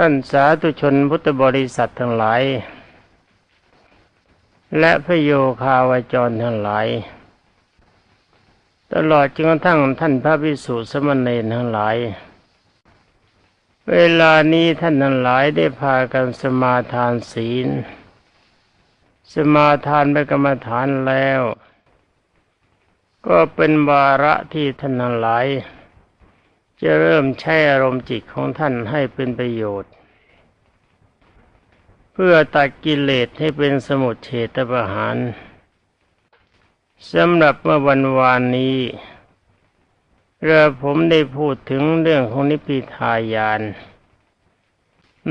ท่านสาธุชนพุทธบริษัททั้งหลาย และพระโยคาวจรทั้งหลาย ตลอดจนกระทั่งท่านพระภิกษุสมณเณรทั้งหลาย เวลานี้ท่านทั้งหลายได้พากันสมาทานศีล สมาทานไปกรรมฐานแล้ว ก็เป็นวาระที่ท่านทั้งหลาย จะเริ่มใช้อารมณ์จิตของท่านให้เป็นประโยชน์ เพื่อตัดกิเลสให้เป็นสมุทเฉตประหารสำหรับเมื่อวันวานนี้เรือผมได้พูดถึงเรื่องของนิพพิทายาน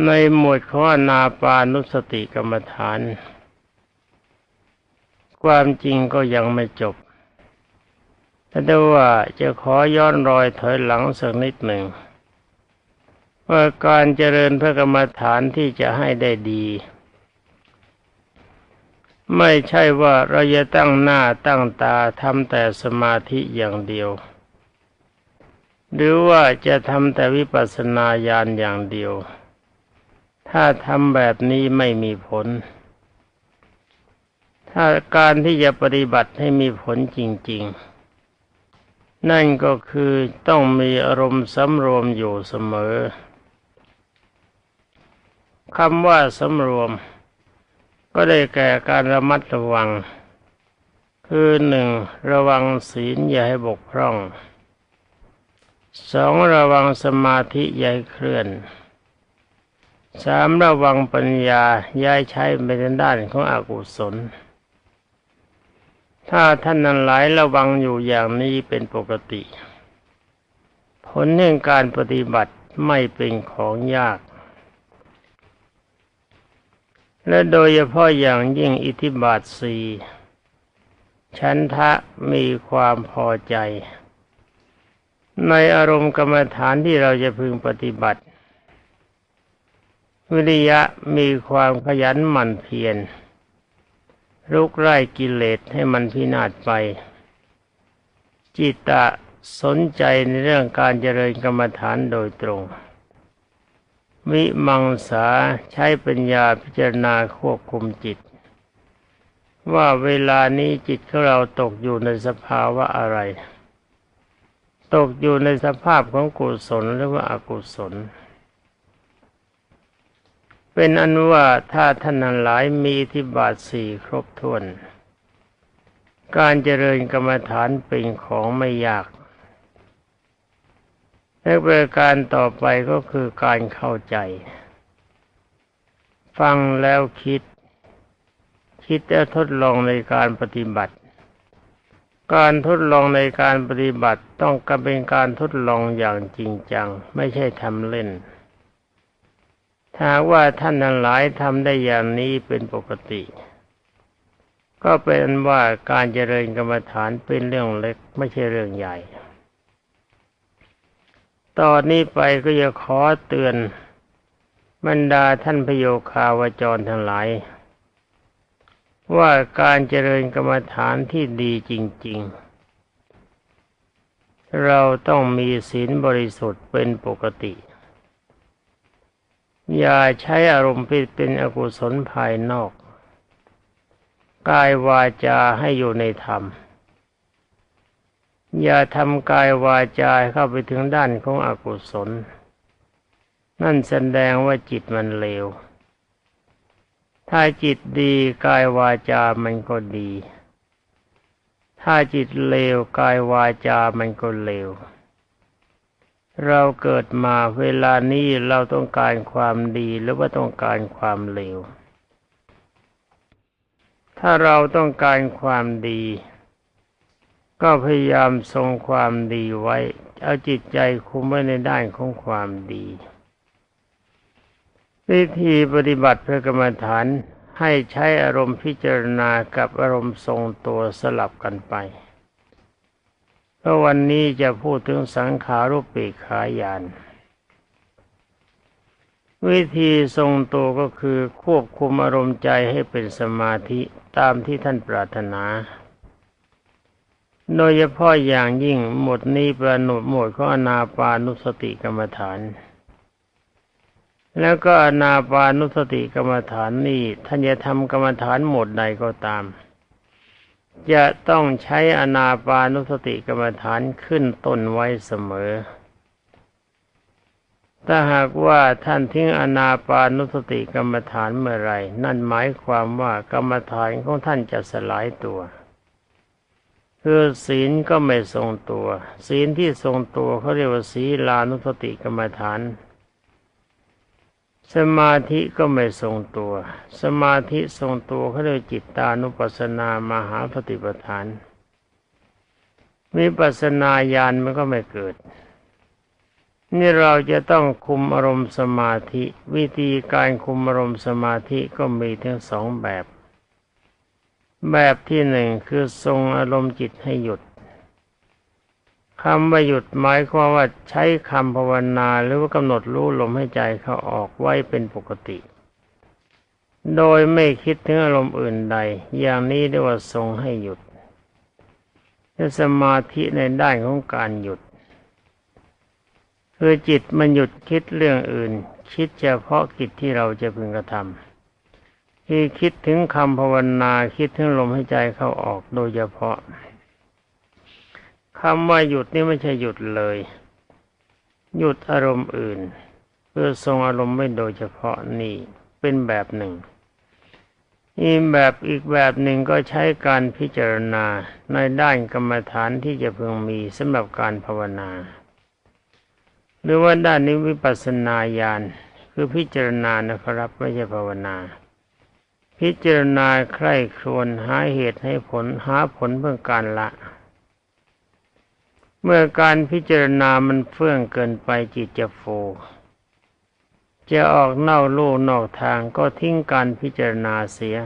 ในหมวดของอนาปานุสติกรรมฐาน ความจริงก็ยังไม่จบ แต่ว่าจะขอย้อนรอยถอยหลังสักนิดหนึ่งว่าการเจริญพระกรรมฐานที่จะให้ได้ดี ไม่ใช่ว่าเราจะตั้งหน้าตั้งตาทำแต่สมาธิอย่างเดียว หรือว่าจะทำแต่วิปัสสนาญาณอย่างเดียว ถ้าทำแบบนี้ไม่มีผล ถ้าการที่จะปฏิบัติให้มีผลจริง ๆ นั่นก็คือต้องมีอารมณ์สำรวมอยู่เสมอคำว่าสำรวม ก็ได้แก่การระมัดระวัง คือหนึ่งระวังศีลอย่าให้บกพร่องสองระวังสมาธิอย่าให้เคลื่อนสามระวังปัญญาย้ายใช้ไปในด้านของอกุศล ถ้าท่านนั้นหลายระวังอยู่อย่างนี้เป็นปกติ ผลแห่งการปฏิบัติไม่เป็นของยาก และโดยเฉพาะอย่างยิ่งอิทธิบาทสีฉันทะมีความพอใจ ในอารมณ์กรรมฐานที่เราจะพึงปฏิบัติ วิริยะมีความขยันหมั่นเพียร ลุกไล่กิเลสให้มันพินาศไป จิตตะสนใจในเรื่องการเจริญกรรมฐานโดยตรง วิมังสาใช้ปัญญาพิจารณาควบคุมจิต ว่าเวลานี้จิตของเราตกอยู่ในสภาวะอะไร ตกอยู่ในสภาพของกุศลหรือว่าอกุศล เป็นอนุว่าถ้าท่านหลายมีทิบาทสี่ครบถ้วน การเจริญกรรมฐานเป็นของไม่ยากและประการต่อไปก็คือการเข้าใจ ฟังแล้วคิด คิดแล้วทดลองในการปฏิบัติ การทดลองในการปฏิบัติต้องกเป็นการทดลองอย่างจริงจัง ไม่ใช่ทำเล่น ถ้าว่าท่านทั้งหลายทำได้อย่างนี้เป็นปกติ ก็เป็นว่าการเจริญกรรมฐานเป็นเรื่องเล็กไม่ใช่เรื่องใหญ่ ตอนนี้ไปก็จะขอเตือนบรรดาท่านพโยคาวจรทั้งหลาย ว่าการเจริญกรรมฐานที่ดีจริง ๆ เราต้องมีศีลบริสุทธิ์เป็นปกติ อย่าใช้อารมณ์เป็นอกุศลภายนอก กายวาจาให้อยู่ในธรรม อย่าทำกายวาจาเข้าไปถึงด้านของอกุศล นั่นแสดงว่าจิตมันเลว ถ้าจิตดีกายวาจามันก็ดี ถ้าจิตเลวกายวาจามันก็เลว เราเกิดมาเวลานี้เราต้องการความดีหรือว่าต้องการความเลว ถ้าเราต้องการความดี ก็พยายามทรงความดีไว้ เอาจิตใจคุมไว้ในด้านของความดี วิธีปฏิบัติเพื่อกรรมฐานให้ใช้อารมณ์พิจารณากับอารมณ์ทรงตัวสลับกันไป พราะวันนี้จะพูดถึงสังขารุปปีขายาน วิธีทรงตัวก็คือควบคุมอารมณ์ใจให้เป็นสมาธิตามที่ท่านปรารถนา โดยเฉพาะอย่างยิ่งหมดนี้ประนุหมดของอนาปานุสติกรรมฐาน แล้วก็อนาปานุสติกรรมฐานนี่ท่านจะทำกรรมฐานหมดใดก็ตาม จะต้องใช้อนาปานุสติกรรมฐานขึ้นต้นไว้เสมอ ถ้าหากว่าท่านทิ้งอนาปานุสติกรรมฐานเมื่อไร นั่นหมายความว่ากรรมฐานของท่านจะสลายตัว คือศีลก็ไม่ทรงตัว ศีลที่ทรงตัวเขาเรียกว่าศีลานุสติกรรมฐาน สมาธิก็ไม่ทรงตัว สมาธิทรงตัวเขาเรียกจิตตานุปัสสนามหาปฏิปทานวิปัสสนาญาณมันก็ไม่เกิด นี่เราจะต้องคุมอารมณ์สมาธิ วิธีการคุมอารมณ์สมาธิก็มีทั้งสองแบบ แบบที่หนึ่งคือทรงอารมณ์จิตให้หยุด คำว่าหยุดหมายความว่าใช้คำภาวนาหรือว่ากำหนดรู้ลมให้ใจเขาออกไว้เป็นปกติ โดยไม่คิดถึงอารมณ์อื่นใด อย่างนี้เรียกว่าทรงให้หยุดจะสมาธิในด้านของการหยุด คือจิตมันหยุดคิดเรื่องอื่น คิดเฉพาะกิจที่เราจะพึงกระทำที่คิดถึงคำภาวนาคิดถึงลมหายใจเข้าออกโดยเฉพาะ คำว่าหยุดนี่ไม่ใช่หยุดเลย หยุดอารมณ์อื่น เพื่อทรงอารมณ์ไม่โดยเฉพาะนี่เป็นแบบหนึ่ง อีกแบบอีกแบบหนึ่งก็ใช้การพิจารณาในด้านกรรมฐานที่จะพึงมีสำหรับการภาวนา หรือว่าด้านนี้วิปัสสนาญาณคือพิจารณานะครับไม่ใช่ภาวนา พิจารณาใคร่ครวญหาเหตุให้ผลหาผลเพื่อการละ เมื่อการพิจารณามันเฟื่องเกินไปจิตจะโฟ จะออกเน่าลู่นอกทางก็ทิ้งการพิจารณาเสีย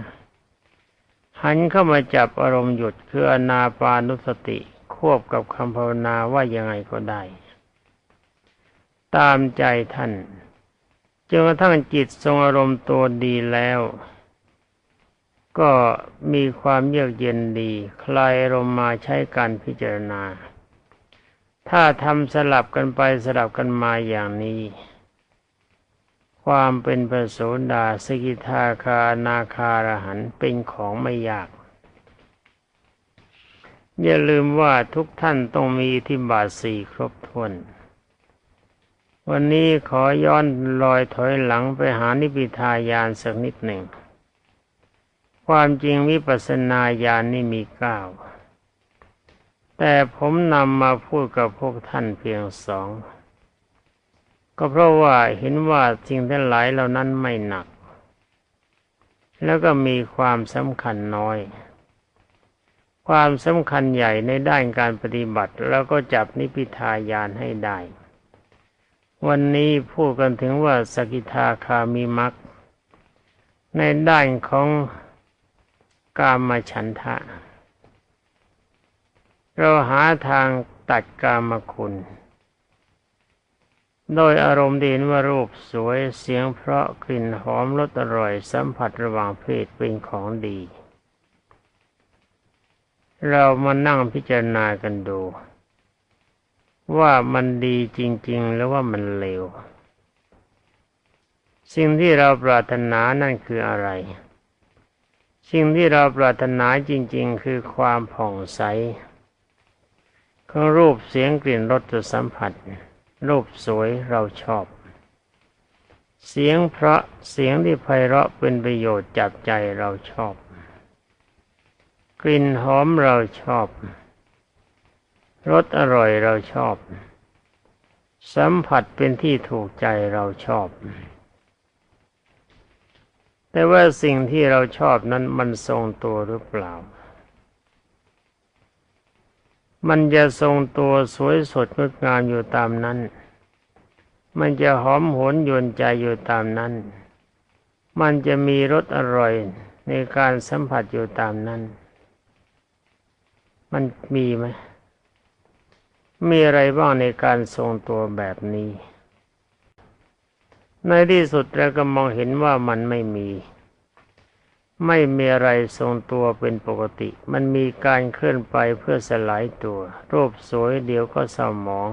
หันเข้ามาจับอารมณ์หยุดคืออนาปานุสติควบกับคำภาวนาว่ายังไงก็ได้ ตามใจท่านจนกระทั่งจิตทรงอารมณ์ตัวดีแล้ว ก็มีความเยือกเย็นดี คลายลมณ์มาใช้การพิจารณา ถ้าทำสลับกันไปสลับกันมาอย่างนี้ ความเป็นพระโสดาสกิทาคานาคารหันเป็นของไม่ยาก อย่าลืมว่าทุกท่านต้องมีที่บาทสี่ครบถ้วนวันนี้ขอย้อนลอยถอยหลังไปหานิพิทายานสักนิดหนึ่ง ความจริงวิปัสสนาญาณนนี่มีเก้า แต่ผมนำมาพูดกับพวกท่านเพียงสอง ก็เพราะว่าเห็นว่าสิ่งทั้งหลายเหล่านั้นไม่หนัก แล้วก็มีความสำคัญน้อย ความสำคัญใหญ่ในด้านการปฏิบัติ แล้วก็จับนิพิทายานให้ได้ วันนี้พูดกันถึงว่าสกิทาคามีมักในด้านของกามฉันทะ เราหาทางตัดกามคุณ โดยอารมณ์ดีนว่ารูปสวยเสียงเพราะกลิ่นหอมรสอร่อยสัมผัสระหว่างเพศเป็นของดี เรามานั่งพิจารณากันดู ว่ามันดีจริงๆหรือว่ามันเลวสิ่งที่เราปรารถนานั่นคืออะไร สิ่งที่เราปรารถนาจริง ๆ คือความผ่องใส ของรูปเสียงกลิ่นรสสัมผัส รูปสวยเราชอบ เสียงเพราะเสียงที่ไพเราะเป็นประโยชน์จับใจเราชอบ กลิ่นหอมเราชอบรสอร่อยเราชอบ สัมผัสเป็นที่ถูกใจเราชอบ แต่ว่าสิ่งที่เราชอบนั้นมันทรงตัวหรือเปล่า มันจะทรงตัวสวยสดงดงามอยู่ตามนั้น มันจะหอมหวนยวนใจอยู่ตามนั้น มันจะมีรสอร่อยในการสัมผัสอยู่ตามนั้น มันมีไหม มีอะไรบ้างในการทรงตัวแบบนี้ ในที่สุดเราก็มองเห็นว่ามันไม่มี ไม่มีอะไรทรงตัวเป็นปกติ มันมีการเคลื่อนไปเพื่อสลายตัว รูปสวยเดี๋ยวก็เศร้าหมอง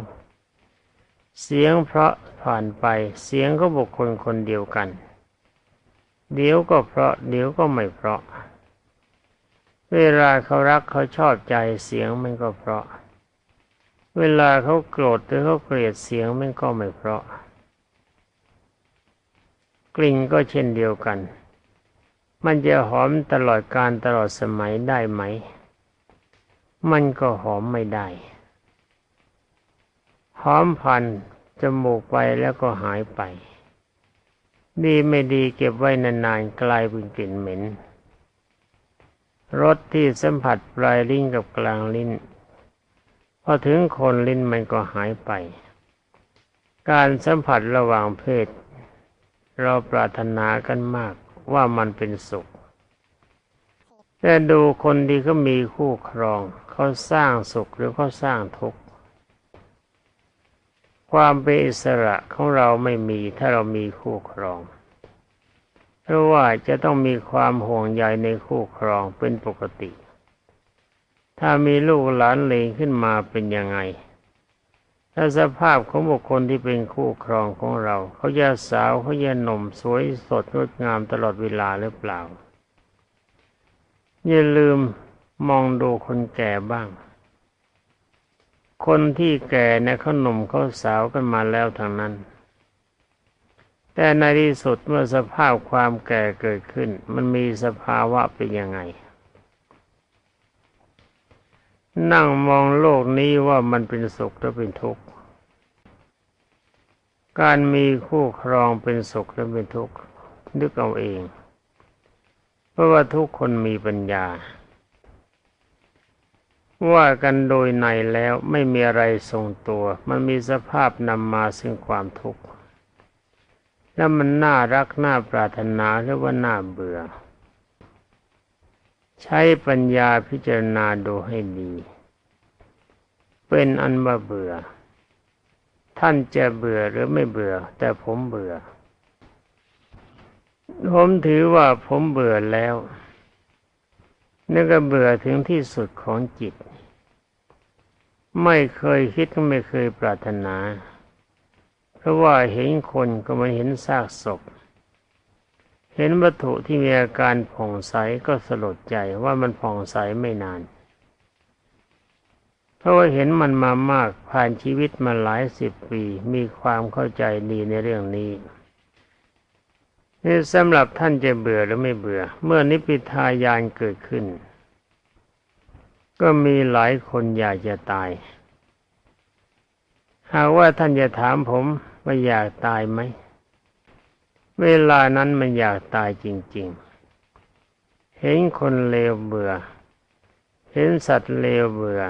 เสียงเพราะผ่านไป เสียงก็บุคคลคนเดียวกัน เดี๋ยวก็เพราะ เดี๋ยวก็ไม่เพราะ เวลาเขารักเขาชอบใจเสียงมันก็เพราะ เวลาเขาโกรธหรือเขาเกลียดเสียงมันก็ไม่เพราะ กลิ่นก็เช่นเดียวกัน มันจะหอมตลอดการตลอดสมัยได้ไหม มันก็หอมไม่ได้ หอมพันจมูกไปแล้วก็หายไป ดีไม่ดีเก็บไว้นานๆกลายเป็นกลิ่นเหม็น รสที่สัมผัสปลายลิ้นกับกลางลิ้น พอถึงคนลิ้นมันก็หายไป การสัมผัสระหว่างเพศ เราปรารถนากันมาก ว่ามันเป็นสุข แต่ดูคนที่เขามีคู่ครองเขาสร้างสุขหรือเขาสร้างทุกข์ความเป็นอิสระของเราไม่มีถ้าเรามีคู่ครอง เพราะว่าจะต้องมีความห่วงใยในคู่ครองเป็นปกติ ถ้ามีลูกหลานเลงขึ้นมาเป็นยังไง ถ้าสภาพของบุคคลที่เป็นคู่ครองของเรา เขาจะสาวเขาจะหนุ่มสวยสดงดงามตลอดเวลาหรือเปล่า อย่าลืมมองดูคนแก่บ้าง คนที่แก่เนี่ยเขาหนุ่มเขาสาวกันมาแล้วทางนั้น แต่ในที่สุดเมื่อสภาพความแก่เกิดขึ้น มันมีสภาวะเป็นยังไง นั่งมองโลกนี้ว่ามันเป็นสุขหรือเป็นทุกข์ การมีคู่ครองเป็นสุขหรือเป็นทุกข์นึกเอาเอง เพราะว่าทุกคนมีปัญญา ว่ากันโดยในแล้วไม่มีอะไรทรงตัว มันมีสภาพนำมาซึ่งความทุกข์ แล้วมันน่ารักน่าปรารถนาหรือว่าน่าเบื่อ ใช้ปัญญาพิจารณาดูให้ดี เป็นอันว่าเบื่อ ท่านจะเบื่อหรือไม่เบื่อ แต่ผมเบื่อ ผมถือว่าผมเบื่อแล้วนี่ก็เบื่อถึงที่สุดของจิต ไม่เคยคิดก็ไม่เคยปรารถนา เพราะว่าเห็นคนก็มาเห็นซากศพ เห็นวัตถุที่มีอาการผ่องใสก็สลดใจว่ามันผ่องใสไม่นาน เพราะว่าเห็นมันมามากผ่านชีวิตมาหลายสิบปี มีความเข้าใจดีในเรื่องนี้นี่สำหรับท่านจะเบื่อหรือไม่เบื่อ เมื่อนิพิทายานเกิดขึ้น ก็มีหลายคนอยากจะตาย หากว่าท่านจะถามผมว่าอยากตายไหม เวลานั้นมันอยากตายจริง ๆ เห็นคนเลวเบื่อ เห็นสัตว์เลวเบื่อ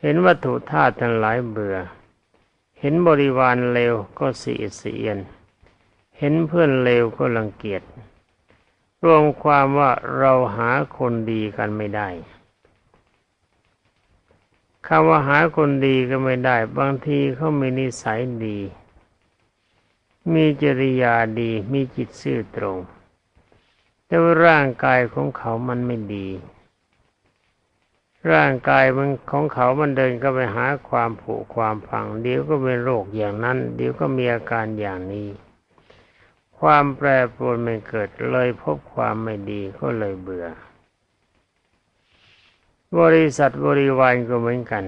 เห็นวัตถุธาตุทั้งหลายเบื่อ เห็นบริวารเลวก็สีเสียน เห็นเพื่อนเลวก็รังเกียจ รวมความว่าเราหาคนดีกันไม่ได้คำว่าหาคนดีก็ไม่ได้ บางทีเขามีนิสัยดี มีจริยาดีมีจิตซื่อตรง แต่ว่าร่างกายของเขามันไม่ดี ร่างกายมันของเขามันเดินก็ไปหาความผุความพัง เดี๋ยวก็เป็นโรคอย่างนั้น เดี๋ยวก็มีอาการอย่างนี้ ความแปรปรวนไม่เกิดเลยพบความไม่ดีก็เลยเบื่อ บริษัทบริวารก็เหมือนกัน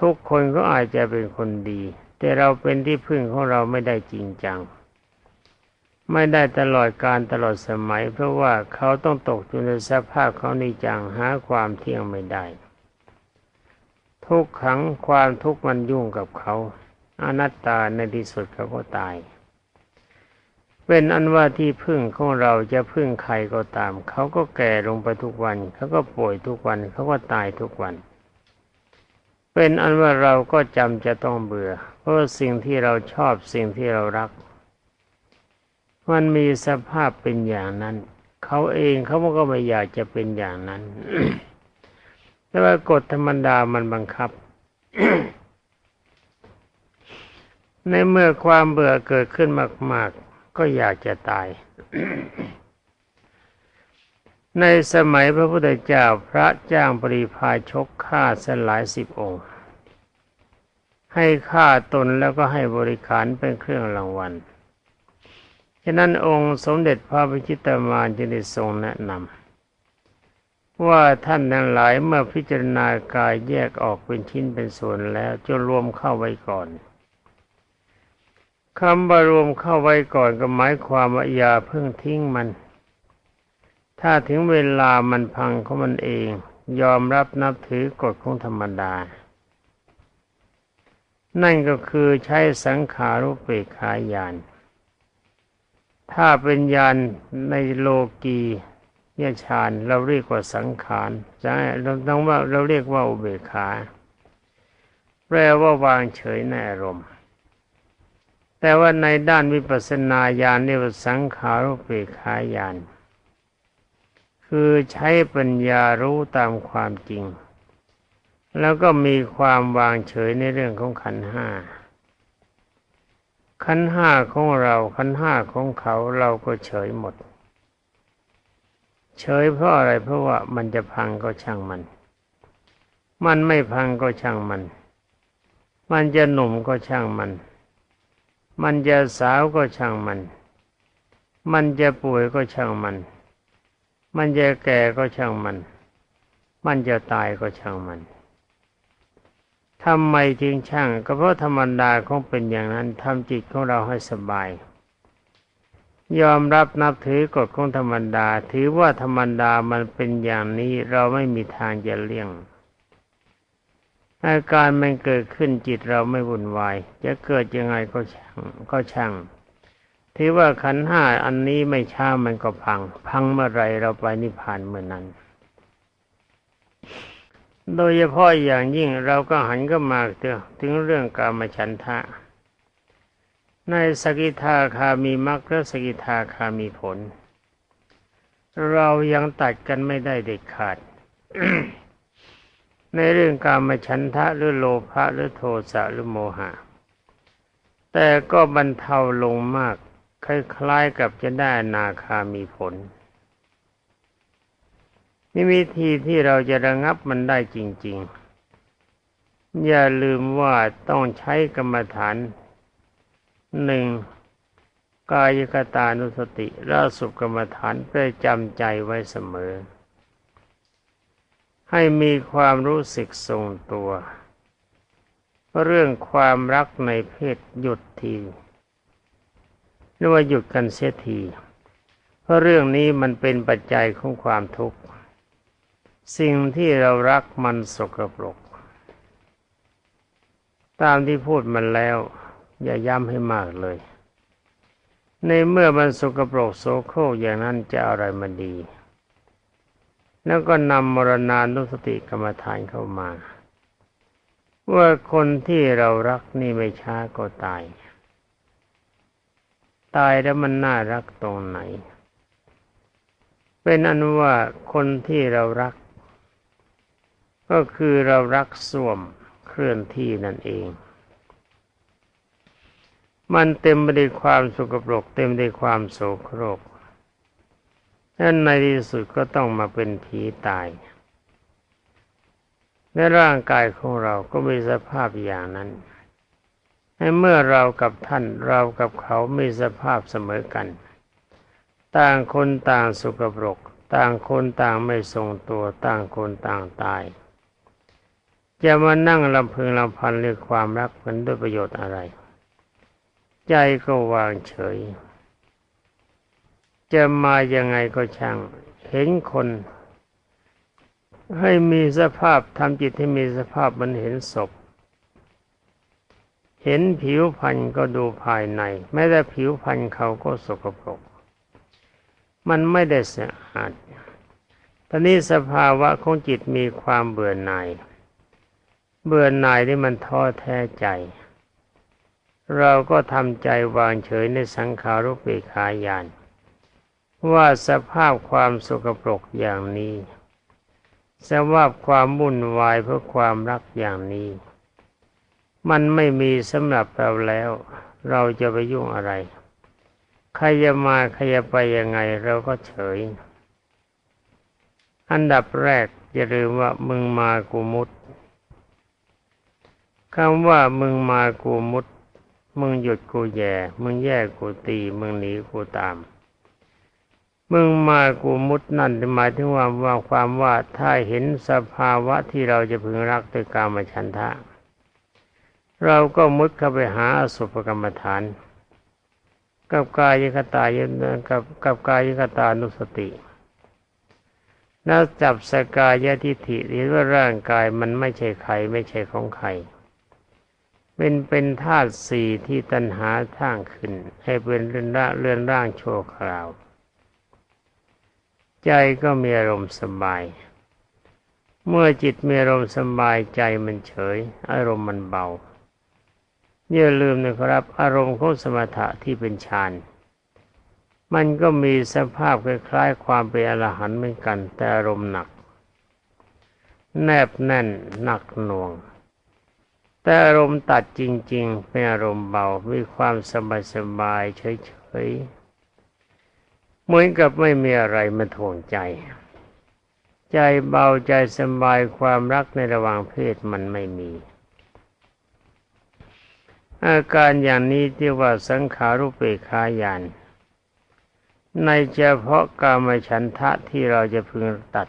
ทุกคนก็อาจจะเป็นคนดี แต่เราเป็นที่พึ่งของเราไม่ได้จริงจัง ไม่ได้ตลอดการตลอดสมัย เพราะว่าเขาต้องตกอยู่ในสภาพเขานิจังหาความเที่ยงไม่ได้ ทุกขังความทุกข์มันยุ่งกับเขาอนัตตาในที่สุดเขาก็ตาย เป็นอันว่าที่พึ่งของเราจะพึ่งใครก็ตาม เขาก็แก่ลงไปทุกวัน เขาก็ป่วยทุกวัน เขาก็ตายทุกวันเเป็นอันว่าเราก็จำจะต้องเบื่อ เพราะสิ่งที่เราชอบสิ่งที่เรารัก มันมีสภาพเป็นอย่างนั้น เขาเองเขาก็ไม่อยากจะเป็นอย่างนั้น แต่ว่ากฎธรรมดามันบังคับ ในเมื่อความเบื่อเกิดขึ้นมาก ๆ ก็อยากจะตาย ในสมัยพระพุทธเจ้าพระจ้างปริพายชกฆ่าสลายสิบองค์ ใหให้ค่าตนแล้วก็ให้บริขารเป็นเครื่องรางวัล ฉะนั้นองค์สมเด็จพระพิชิตามานจึงได้ทรงแนะนำว่าท่านทั้งหลายเมื่อพิจารณากายแยกออกเป็นชิ้นเป็นส่วนแล้วจะรวมเข้าไว้ก่อนคำบารวมเข้าไว้ก่อนก็หมายความว่าอย่าเพิ่งทิ้งมัน ถ้าถึงเวลามันพังของมันเอง ยอมรับนับถือกฎของธรรมดา นั่นก็คือใช้สังขารุปเปกขายาน ถ้าเป็นยานในโลกียฌานเราเรียกว่าสังขารใช่เราต้องว่าเราเรียกว่าอุเบกขา แปลว่าวางเฉยในอารมณ์ แต่ว่าในด้านวิปัสสนาญาณเรียกว่าสังขารุปเปกขายาน คือใช้ปัญญารู้ตามความจริง แล้วก็มีความวางเฉยในเรื่องของขันห้าขันห้าของเราขันห้าของเขาเราก็เฉยหมด เฉยเพราะอะไรเพราะว่ามันจะพังก็ช่างมัน มันไม่พังก็ช่างมัน มันจะหนุ่มก็ช่างมัน มันจะสาวก็ช่างมัน มันจะป่วยก็ช่างมัน มันจะแก่ก็ช่างมัน มันจะตายก็ช่างมันทำไมจึงช่าง ก็เพราะธรรมดาของเป็นอย่างนั้นทำจิตของเราให้สบาย ยอมรับนับถือกฎของธรรมดา ถือว่าธรรมดามันเป็นอย่างนี้เราไม่มีทางจะเลี่ยงอาการมันเกิดขึ้นจิตเราไม่วุ่นวาย จะเกิดยังไงก็ช่างก็ช่าง ถือว่าขันห้าอันนี้ไม่ช้ามันก็พัง พังเมื่อไรเราไปนิพพานเมื่อนั้น โดยเฉพาะอย่างยิ่งเราก็หันก็มาถึงเรื่องกามฉันทะ ในสกิทาคามีมรรคและสกิทาคามีผล เรายังตัดกันไม่ได้เด็ดขาด ในเรื่องการมาฉันทะหรือโลภะหรือโทสะหรือโมหะแต่ก็บรรเทาลงมาก คล้ายๆกับจะได้นาคามีผลนี่วิธีที่เราจะระงับมันได้จริง ๆ อย่าลืมว่าต้องใช้กรรมฐานหนึ่งกายกตานุสติราสุกรรมฐานเพื่อจำใจไว้เสมอ ให้มีความรู้สึกทรงตัว เรื่องความรักในเพศหยุดที หรือว่าหยุดกันเสียที เพราะเรื่องนี้มันเป็นปัจจัยของความทุกข์ สิ่งที่เรารักมันสกปรก ตามที่พูดมันแล้ว อย่าย้ำให้มากเลย ในเมื่อมันสกปรกโสโครกอย่างนั้นจะอะไรมันดี แล้วก็นำมรณานุสติกรรมฐานเข้ามาว่าคนที่เรารักนี่ไม่ช้าก็ตาย ตายแล้วมันน่ารักตรงไหน เป็นอันว่าคนที่เรารัก ก็คือเรารักส่วมเคลื่อนที่นั่นเอง มันเต็มไปด้วยความสุกปรก เต็มไปด้วยความโศโครกนั้นในที่สุดก็ต้องมาเป็นผีตายในร่างกายของเราก็มีสภาพอย่างนั้น ให้เมื่อเรากับท่านเรากับเขามีสภาพเสมอกัน ต่างคนต่างสุกปรก ต่างคนต่างไม่ทรงตัวต่างคนต่างตายจะมานั่งลำพึงลำพันเรื่องความรักมันด้วยประโยชน์อะไร ใจก็วางเฉย จะมายังไงก็ช่าง เห็นคน ให้มีสภาพทำจิตให้มีสภาพมันเห็นศพ เห็นผิวพรรณก็ดูภายใน แม้แต่ผิวพรรณเขาก็สกปรก มันไม่ได้สะอาด ตอนนี้สภาวะของจิตมีความเบื่อหน่าย เบื่อหน่ายที่มันท้อแท้ใจ เราก็ทำใจวางเฉยในสังขารุปเปขายาน ว่าสภาพความสกปรกอย่างนี้สภาพความวุ่นวายเพื่อความรักอย่างนี้ มันไม่มีสำหรับเราแล้ว เราจะไปยุ่งอะไร ใครจะมาใครจะไปยังไงเราก็เฉย อันดับแรกอย่าลืมว่ามึงมากูมุดคำว่ามึงมากูมุด มึงหยุดกูแย่ มึงแย่กูตี มึงหนีกูตาม มึงมากูมุดนั่นหมายถึงว่าว่าความว่าถ้าเห็นสภาวะที่เราจะพึงรักด้วยกามฉันทะ เราก็มุดเข้าไปหาอสุภกรรมฐาน กับกายคตายนกับกับกายคตานุสติแล้วจับสกายทิฏฐิเห็นว่าร่างกายมันไม่ใช่ใครไม่ใช่ของใคร เป็นเป็นธาตุสี่ที่ตัณหาสร้างขึ้น ให้เป็นเรือนร่างเรือนร่างโชว์คราว ใจก็มีอารมณ์สบาย เมื่อจิตมีอารมณ์สบายใจมันเฉย อารมณ์มันเบา อย่าลืมนะครับ อารมณ์ของสมถะที่เป็นฌานมันก็มีสภาพคล้ายๆความเป็นอรหันต์เหมือนกัน แต่อารมณ์หนัก แนบแน่นหนักหน่วง แต่อารมณ์ตัดจริง ๆ เป็นอารมณ์เบา มีความสบายๆเฉยๆเหมือนกับไม่มีอะไรมาถ่วงใจ ใจเบาใจสบายความรักในระหว่างเพศมันไม่มี อาการอย่างนี้ที่ว่าสังขารุปเปขายานในเฉพาะกามฉันทะที่เราจะพึงตัด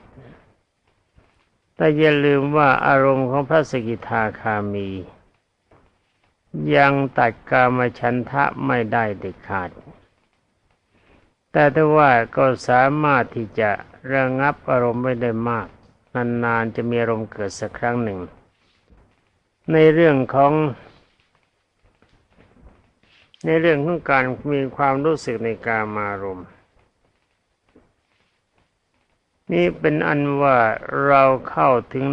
แต่อย่าลืมว่าอารมณ์ของพระสกิทาคามี ยังตัดกามฉันทะไม่ได้เด็ดขาด แต่ถ้าว่าก็สามารถที่จะระงับอารมณ์ไม่ได้มาก นานๆจะมีอารมณ์เกิดสักครั้งหนึ่ง ในเรื่องของ ในเรื่องของการมีความรู้สึกในกามารมณ์ นี่เป็นอันว่าเราเข้าถึง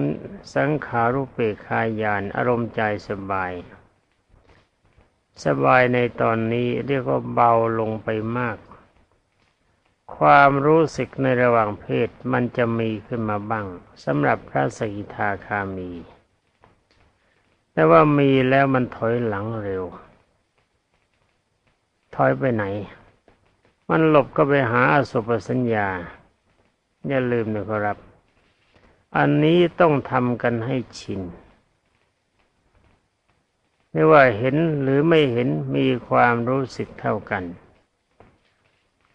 สังขารุปเปคายานอารมณ์ใจสบาย สบายในตอนนี้เรียกว่าเบาลงไปมาก ความรู้สึกในระหว่างเพศมันจะมีขึ้นมาบ้างสำหรับพระสกิทาคามี แต่ว่ามีแล้วมันถอยหลังเร็ว ถอยไปไหน มันหลบก็ไปหาอสุปสัญญา อย่าลืมนะครับ อันนี้ต้องทำกันให้ชิน ไม่ว่าเห็นหรือไม่เห็นมีความรู้สึกเท่ากัน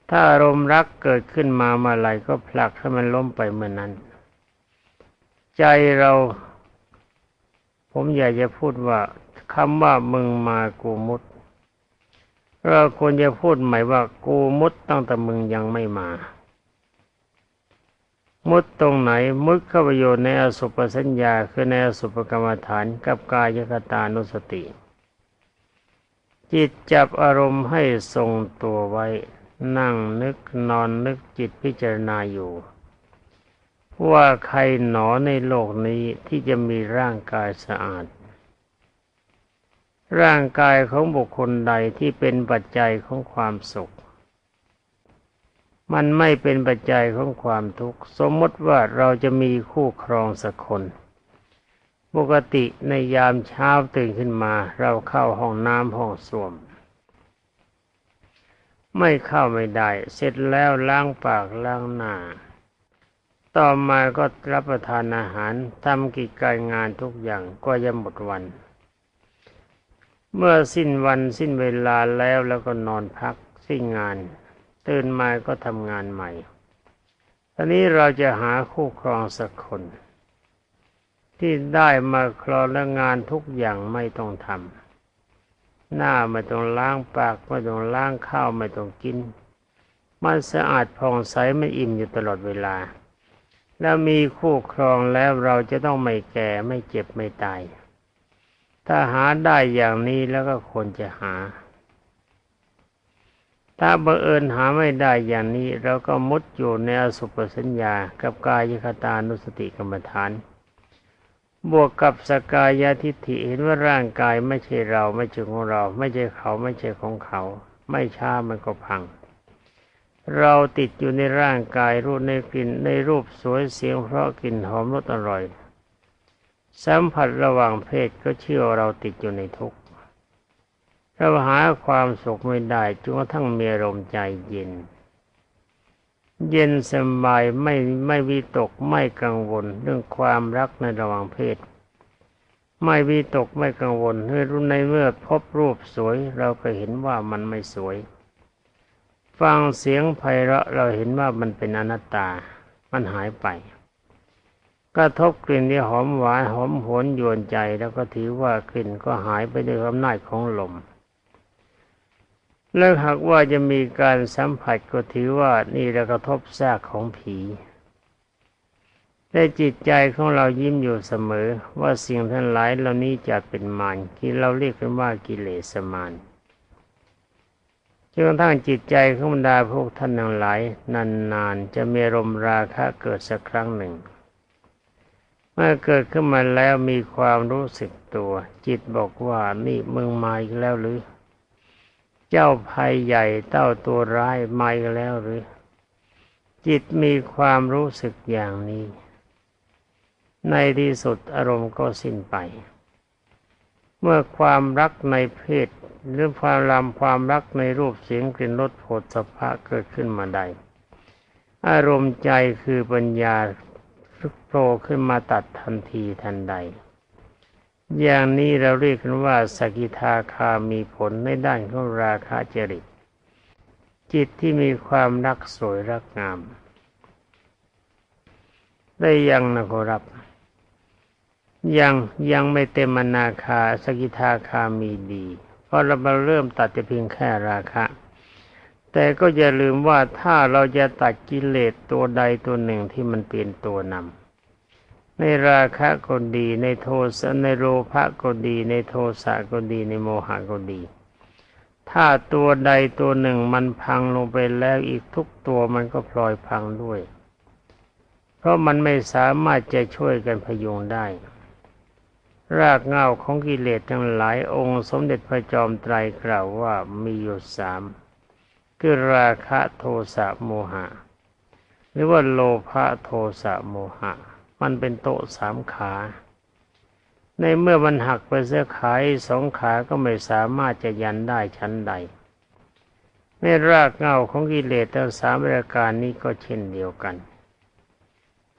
ถ้าอารมณ์รักเกิดขึ้นมาเมื่อไรก็ผลักให้มันล้มไปเมื่อนนั้น ใจเราผมอยากจะพูดว่าคำว่ามึงมากูมุด เราควรจะพูดใหม่ว่ากูมุดตั้งแต่มึงยังไม่มา มุดตรงไหนมุดเข้าไปโยนในอสุปสัญญาคือในอสุปกรรมฐานกับกายคตานุสติ จิตจับอารมณ์ให้ทรงตัวไว้ นั่งนึกนอนนึกจิตพิจารณาอยู่ ว่าใครหนอในโลกนี้ที่จะมีร่างกายสะอาด ร่างกายของบุคคลใดที่เป็นปัจจัยของความสุข มันไม่เป็นปัจจัยของความทุกข์ สมมติว่าเราจะมีคู่ครองสักคน ปกติในยามเช้าตื่นขึ้นมา เราเข้าห้องน้ำห้องส้วม ไม่เข้าไม่ได้ เสร็จแล้วล้างปากล้างหน้า ต่อมาก็รับประทานอาหารทำกิจการงานทุกอย่างก็จะหมดวัน เมื่อสิ้นวันสิ้นเวลาแล้วแล้วก็นอนพักสิ้นงาน ตื่นมาก็ทำงานใหม่ตอนนี้เราจะหาคู่ครองสักคน ที่ได้มาครองและงานทุกอย่างไม่ต้องทำหน้าไม่ต้องล้างปากไม่ต้องล้างข้าวไม่ต้องกิน มันสะอาดผ่องใสไม่อิ่มอยู่ตลอดเวลา แล้วมีคู่ครองแล้วเราจะต้องไม่แก่ไม่เจ็บไม่ตาย ถ้าหาได้อย่างนี้แล้วก็ควรจะหา ถ้าบังเอิญหาไม่ได้อย่างนี้ เราก็มุดอยู่ในอสุปสัญญา กับกายคตานุสติกรรมฐาน บวกกับสกายทิฏฐิเห็นว่าร่างกายไม่ใช่เราไม่ใช่ของเรา ไม่ใช่เขาไม่ใช่ของเขา ไม่ช้ามันก็พังเราติดอยู่ในร่างกายรูปในกลิ่นในรูปสวยเสียงเพราะกลิ่นหอมรสอร่อย สัมผัสระหว่างเพศก็เชื่อเราติดอยู่ในทุกข์เราหาความสุขไม่ได้จนกระทั่งมีอารมณ์ใจเย็น เย็นสบายไม่ไม่วิตกไม่กังวลเรื่องความรักในระหว่างเพศ ไม่วิตกไม่กังวลเมื่อในเมื่อพบรูปสวย เราก็เห็นว่ามันไม่สวย ฟังเสียงไพเราะเราเห็นว่ามันเป็นอนัตตา มันหายไป กระทบกลิ่นที่หอมหวานหอมหวนยวนใจแล้วก็ถือว่ากลิ่นก็หายไปด้วยอำนาจของลม แล้วหากว่าจะมีการสัมผัสก็ถือว่านี่เรากระทบซากของผีได้จิตใจของเรายิ้มอยู่เสมอ ว่าสิ่งทั้งหลายเหล่านี้จะเป็นมารที่เราเรียกกันว่ากิเลสมารจนกระทั่งจิตใจของบรรดาพวกท่านทั้งหลาย นานๆจะมีรมราคะเกิดสักครั้งหนึ่ง เมื่อเกิดขึ้นมาแล้วมีความรู้สึกตัว จิตบอกว่านี่มึงมาอีกแล้วหรือ เจ้าภัยใหญ่เต้าตัวร้ายมาอีกแล้วหรือ จิตมีความรู้สึกอย่างนี้ ในที่สุดอารมณ์ก็สิ้นไป เมื่อความรักในเพศหรือความรำความรักในรูปเสียงกลิ่นรสโผฏฐัพพะเกิดขึ้นมาใด อารมณ์ใจคือปัญญา โผล่ขึ้นมาตัดทันทีทันใด อย่างนี้เราเรียกกันว่าสกิทาคามีผลในด้านของราคะจริต จิตที่มีความรักสวยรักงาม ได้ยังนะครับยังยังไม่เต็มนาคาสกิทาคามีดี เพราะเราเริ่มตัดจะเพียงแค่ราคะ แต่ก็อย่าลืมว่าถ้าเราจะตัดกิเลสตัวใดตัวหนึ่งที่มันเป็นตัวนำในราคะก็ดีในโทสะในโลภะก็ดี ในโทสะก็ดีในโมหะก็ดี ถ้าตัวใดตัวหนึ่งมันพังลงไปแล้วอีกทุกตัวมันก็พลอยพังด้วย เพราะมันไม่สามารถจะช่วยกันพยุงได้รากเงาของกิเลสทั้งหลายองค์สมเด็จพระจอมไตรกล่าวว่ามีอยู่สาม คือราคะโทสะโมหะ หรือว่าโลภะโทสะโมหะ มันเป็นโตสามขา ในเมื่อมันหักไปเสียขาสองขาก็ไม่สามารถจะยันได้ชั้นใดในรากเงาของกิเลสทั้งสามประการนี้ก็เช่นเดียวกัน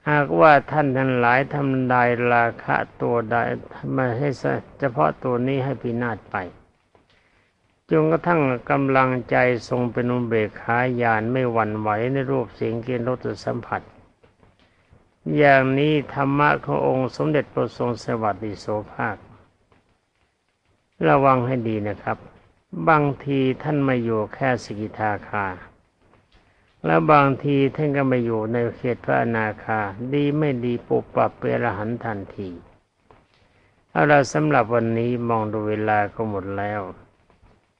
หากว่าท่านทั้งหลายทำลายราคะตัวใดมาให้เฉพาะตัวนี้ให้พินาศไป จนกระทั่งกำลังใจทรงเป็นอุเบกขาญาณไม่หวั่นไหวในรูปเสียงเกณฑ์รสสัมผัส อย่างนี้ธรรมะขององค์สมเด็จพระทรงสวัสดิโสภาค ระวังให้ดีนะครับ บางทีท่านมาอยู่แค่สกิทาคา แล้วบางทีท่านก็มาอยู่ในเขตพระอนาคา ดีไม่ดีปุบปับเป็นอรหันทันทีเอาละสำหรับวันนี้มองดูเวลาก็หมดแล้ว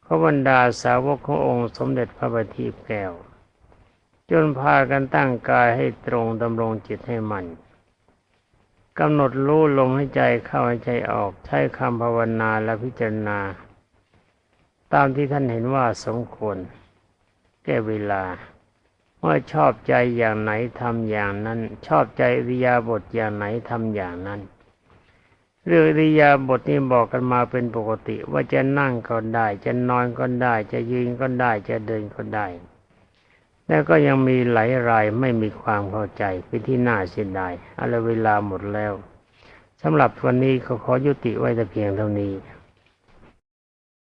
ขบรรดาสาวกขององค์สมเด็จพระบัณฑิตแก้ว จนพากันตั้งกายให้ตรงดำรงจิตให้มันกำหนดรู้ลมให้ใจเข้าให้ใจออกใช้คำภาวนาและพิจารณา ตามที่ท่านเห็นว่าสมควร แก้เวลาว่าชอบใจอย่างไหนทำอย่างนั้น ชอบใจอริยาบทอย่างไหนทำอย่างนั้น เรื่องอริยาบทนี่บอกกันมาเป็นปกติ ว่าจะนั่งก็ได้ จะนอนก็ได้ จะยืนก็ได้ จะเดินก็ได้แต่ก็ยังมีหลายรายไม่มีความเข้าใจเป็นที่น่าเสียดายอะไรเวลาหมดแล้วสำหรับวันนี้เขาขอยุติไว้แต่เพียงเท่านี้